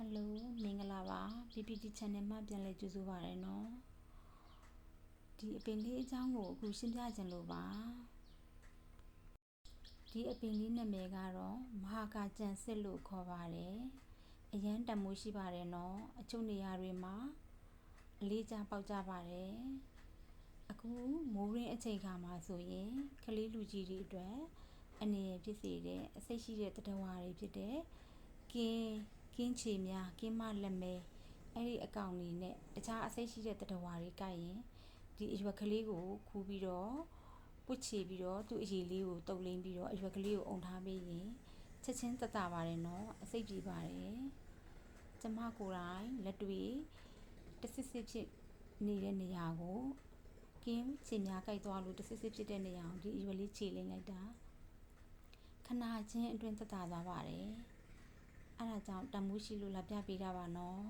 ဟယ်လိုမင်္ဂလာပါ PPT channel မှာပြန်လည်ကြိုဆိုပါရစေနော်ဒီအပင်လေးအကြောင်းကိုအခုရှင်းပြခြင်းလို့ပါဒီအပင်လေးနာမည်ကတော့မဟာကာကျန်စစ်လို့ခေါ်ပါတယ်အရန်တမိုးရှိပါတယ်နော်အချို့နေရာတွေမှာအလေးကျပေါက်ကြပါတယ်အခုမိုးရင်းအချိန်ခါမှာဆိုရင်ကလေးလူကြီးတွေအတွက်အနေရဖြစ်စေတဲ့အစိတ်ရှိတဲ့တတဝါတွေဖြစ်တဲ့ကင်းက င်းချေများကင်းမလက်မဲအဲ့ဒီအကောင်တွေနဲ့တခြားအစိတ်ရှိတဲ့တတဝါတွေကရင်ဒီအရွက်ကလေးကိုခူးပြီးတော့ပွတ်ချေပြီးတော့သူ့အရည်လေးကိုတုပ်လင်းပြီးတော့အရွက်ကလေးကိုအုံထားပေးရင်ချက်ချင်းတတပါတယ်နော်အစိတ်ပြေပါတယ်ကျမကိုယ်တိုင်လက်တွေ့တစစ်စစ်ဖြစ်နေတဲ့နေရာကိုကင်းချေများကြိုက်သွားလို့တစစ်စစ်ဖြစ်တဲ့နေရာကိုဒီအရွက်လေးခြေလိမ့်လိုက်တာခဏချင်းအတွင်းသက်သာသွားပါတယ် အဲ့ဒါကြောင့်တမိုးရှိလို့လာပြပေးတာပါနော်